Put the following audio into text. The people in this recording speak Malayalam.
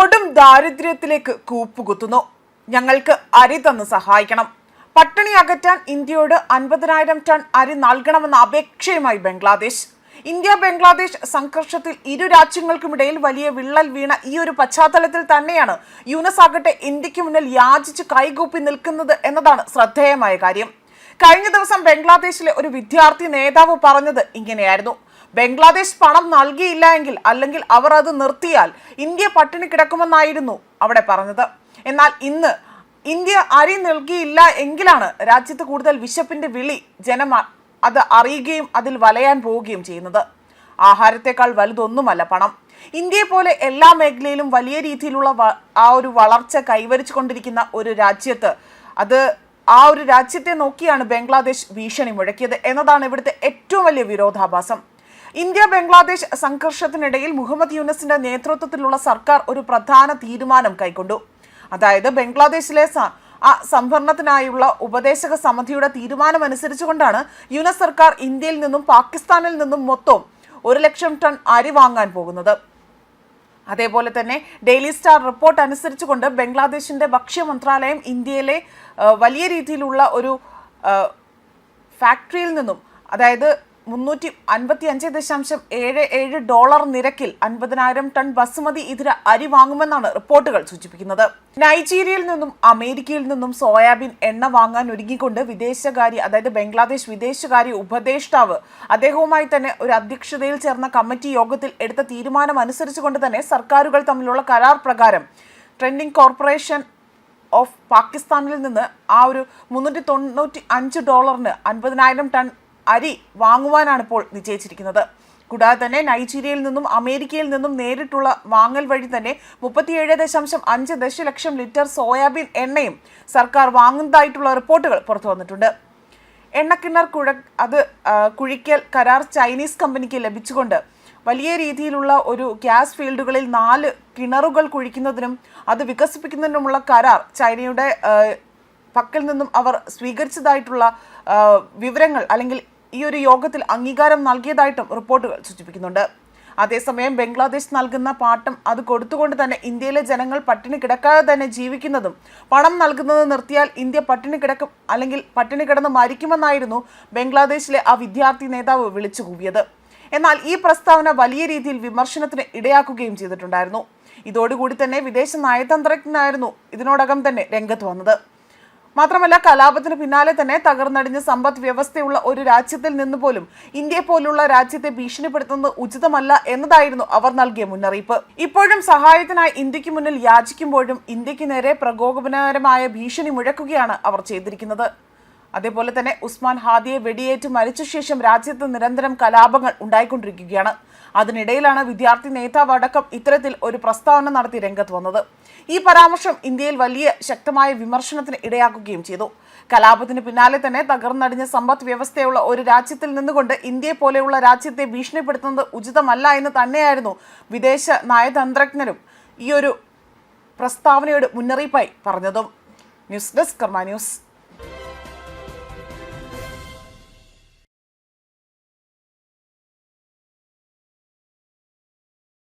കൊടും ദാരിദ്ര്യത്തിലേക്ക് കൂപ്പുകുത്തുന്നു. ഞങ്ങൾക്ക് അരി തന്ന് സഹായിക്കണം. പട്ടിണി അകറ്റാൻ ഇന്ത്യയോട് അൻപതിനായിരം ടൺ അരി നൽകണമെന്ന അപേക്ഷയുമായി ബംഗ്ലാദേശ്. ഇന്ത്യ ബംഗ്ലാദേശ് സംഘർഷത്തിൽ ഇരു രാജ്യങ്ങൾക്കുമിടയിൽ വലിയ വിള്ളൽ വീണ ഈ ഒരു പശ്ചാത്തലത്തിൽ തന്നെയാണ് യുനസ് ആകട്ടെ ഇന്ത്യയ്ക്ക് മുന്നിൽ യാചിച്ച് കൈകൂപ്പി നിൽക്കുന്നത് എന്നതാണ് ശ്രദ്ധേയമായ കാര്യം. കഴിഞ്ഞ ദിവസം ബംഗ്ലാദേശിലെ ഒരു വിദ്യാർത്ഥി നേതാവ് പറഞ്ഞത് ഇങ്ങനെയായിരുന്നു. ബംഗ്ലാദേശ് പണം നൽകിയില്ല എങ്കിൽ അല്ലെങ്കിൽ അവർ അത് നിർത്തിയാൽ ഇന്ത്യ പട്ടിണി കിടക്കുമെന്നായിരുന്നു അവിടെ പറഞ്ഞത്. എന്നാൽ ഇന്ന് ഇന്ത്യ അരി നൽകിയില്ല എങ്കിലാണ് രാജ്യത്ത് കൂടുതൽ വിശപ്പിന്റെ വിളി ജനം അത് അറിയുകയും അതിൽ വലയാൻ പോവുകയും ചെയ്യുന്നത്. ആഹാരത്തെക്കാൾ വലുതൊന്നുമല്ല പണം. ഇന്ത്യയെ പോലെ എല്ലാ മേഖലയിലും വലിയ രീതിയിലുള്ള ആ ഒരു വളർച്ച കൈവരിച്ചു കൊണ്ടിരിക്കുന്ന ഒരു രാജ്യത്ത് അത് ആ ഒരു രാജ്യത്തെ നോക്കിയാണ് ബംഗ്ലാദേശ് ഭീഷണി മുഴക്കിയത് എന്നതാണ് ഇവിടുത്തെ ഏറ്റവും വലിയ വിരോധാഭാസം. ഇന്ത്യ ബംഗ്ലാദേശ് സംഘർഷത്തിനിടയിൽ മുഹമ്മദ് യൂനസിന്റെ നേതൃത്വത്തിലുള്ള സർക്കാർ ഒരു പ്രധാന തീരുമാനം കൈക്കൊണ്ടു. അതായത് ബംഗ്ലാദേശിലെ സംഭരണത്തിനായുള്ള ഉപദേശക സമിതിയുടെ തീരുമാനമനുസരിച്ചുകൊണ്ടാണ് യുനസ് സർക്കാർ ഇന്ത്യയിൽ നിന്നും പാകിസ്ഥാനിൽ നിന്നും മൊത്തം ഒരു ലക്ഷം ടൺ അരി വാങ്ങാൻ പോകുന്നത്. അതേപോലെ തന്നെ ഡെയിലി സ്റ്റാർ റിപ്പോർട്ട് അനുസരിച്ചുകൊണ്ട് ബംഗ്ലാദേശിന്റെ ഭക്ഷ്യ മന്ത്രാലയം ഇന്ത്യയിലെ വലിയ രീതിയിലുള്ള ഒരു ഫാക്ടറിയിൽ നിന്നും അതായത് മുന്നൂറ്റി അൻപത്തി അഞ്ച് ദശാംശം ഏഴ് ഏഴ് ഡോളർ നിരക്കിൽ അൻപതിനായിരം ടൺ ബസുമതി ഇതര അരി വാങ്ങുമെന്നാണ് റിപ്പോർട്ടുകൾ സൂചിപ്പിക്കുന്നത്. നൈജീരിയയിൽ നിന്നും അമേരിക്കയിൽ നിന്നും സോയാബീൻ എണ്ണ വാങ്ങാൻ ഒരുങ്ങിക്കൊണ്ട് വിദേശകാര്യ അതായത് ബംഗ്ലാദേശ് വിദേശകാര്യ ഉപദേഷ്ടാവ് അദ്ദേഹവുമായി തന്നെ ഒരു അധ്യക്ഷതയിൽ ചേർന്ന കമ്മിറ്റി യോഗത്തിൽ എടുത്ത തീരുമാനം അനുസരിച്ചുകൊണ്ട് തന്നെ സർക്കാരുകൾ തമ്മിലുള്ള കരാർ പ്രകാരം ട്രെൻഡിംഗ് കോർപ്പറേഷൻ ഓഫ് പാകിസ്ഥാനിൽ നിന്ന് ആ ഒരു മുന്നൂറ്റി തൊണ്ണൂറ്റി അഞ്ച് ഡോളറിന് അൻപതിനായിരം ടൺ അരി വാങ്ങുവാനാണ് ഇപ്പോൾ നിശ്ചയിച്ചിരിക്കുന്നത്. കൂടാതെ തന്നെ നൈജീരിയയിൽ നിന്നും അമേരിക്കയിൽ നിന്നും നേരിട്ടുള്ള വാങ്ങൽ വഴി തന്നെ മുപ്പത്തിയേഴ് ദശാംശം അഞ്ച് ദശലക്ഷം ലിറ്റർ സോയാബീൻ എണ്ണയും സർക്കാർ വാങ്ങുന്നതായിട്ടുള്ള റിപ്പോർട്ടുകൾ പുറത്തു വന്നിട്ടുണ്ട്. എണ്ണക്കിണർ കുഴ അത് കുഴിക്കൽ കരാർ ചൈനീസ് കമ്പനിക്ക് ലഭിച്ചുകൊണ്ട് വലിയ രീതിയിലുള്ള ഒരു ഗ്യാസ് ഫീൽഡുകളിൽ നാല് കിണറുകൾ കുഴിക്കുന്നതിനും അത് വികസിപ്പിക്കുന്നതിനുമുള്ള കരാർ ചൈനയുടെ പക്കൽ നിന്നും അവർ സ്വീകരിച്ചതായിട്ടുള്ള വിവരങ്ങൾ അല്ലെങ്കിൽ ഈ ഒരു യോഗത്തിൽ അംഗീകാരം നൽകിയതായിട്ടും റിപ്പോർട്ടുകൾ സൂചിപ്പിക്കുന്നുണ്ട്. അതേസമയം ബംഗ്ലാദേശ് നൽകുന്ന പാട്ടം അത് കൊടുത്തുകൊണ്ട് തന്നെ ഇന്ത്യയിലെ ജനങ്ങൾ പട്ടിണി കിടക്കാതെ തന്നെ ജീവിക്കുന്നതും പണം നൽകുന്നത് നിർത്തിയാൽ ഇന്ത്യ പട്ടിണി കിടക്കും അല്ലെങ്കിൽ പട്ടിണി കിടന്ന് മരിക്കുമെന്നായിരുന്നു ബംഗ്ലാദേശിലെ ആ വിദ്യാർത്ഥി നേതാവ് വിളിച്ചു കൂവിയത് എന്നാൽ ഈ പ്രസ്താവന വലിയ രീതിയിൽ വിമർശനത്തിന് ഇടയാക്കുകയും ചെയ്തിട്ടുണ്ടായിരുന്നു. ഇതോടുകൂടി തന്നെ വിദേശ നയതന്ത്രജ്ഞനായിരുന്നു ഇതിനോടകം തന്നെ രംഗത്ത് വന്നത്. മാത്രമല്ല കലാപത്തിന് പിന്നാലെ തന്നെ തകർന്നടിഞ്ഞ സമ്പദ് വ്യവസ്ഥയുള്ള ഒരു രാജ്യത്തിൽ നിന്ന് പോലും ഇന്ത്യയെ പോലുള്ള രാജ്യത്തെ ഭീഷണിപ്പെടുത്തുന്നത് ഉചിതമല്ല എന്നതായിരുന്നു അവർ നൽകിയ മുന്നറിയിപ്പ്. ഇപ്പോഴും സഹായത്തിനായി ഇന്ത്യയ്ക്ക് മുന്നിൽ യാചിക്കുമ്പോഴും ഇന്ത്യയ്ക്ക് നേരെ പ്രകോപനകരമായ ഭീഷണി മുഴക്കുകയാണ് അവർ ചെയ്തിരിക്കുന്നത്. അതേപോലെ തന്നെ ഉസ്മാൻ ഹാദിയെ വെടിയേറ്റ് മരിച്ച ശേഷം രാജ്യത്ത് നിരന്തരം കലാപങ്ങൾ ഉണ്ടായിക്കൊണ്ടിരിക്കുകയാണ്. അതിനിടയിലാണ് വിദ്യാർത്ഥി നേതാവ് അടക്കം ഇത്തരത്തിൽ ഒരു പ്രസ്താവന നടത്തി രംഗത്ത് വന്നത്. ഈ പരാമർശം ഇന്ത്യയിൽ വലിയ ശക്തമായ വിമർശനത്തിന് ഇടയാക്കുകയും ചെയ്തു. കലാപത്തിന് പിന്നാലെ തന്നെ തകർന്നടിഞ്ഞ സമ്പദ് വ്യവസ്ഥയുള്ള ഒരു രാജ്യത്തിൽ നിന്നുകൊണ്ട് ഇന്ത്യയെ പോലെയുള്ള രാജ്യത്തെ ഭീഷണിപ്പെടുത്തുന്നത് ഉചിതമല്ല എന്ന് തന്നെയായിരുന്നു വിദേശ നയതന്ത്രജ്ഞരും ഈ ഒരു പ്രസ്താവനയുടെ മുന്നറിയിപ്പായി പറഞ്ഞതും. News desk Karma news.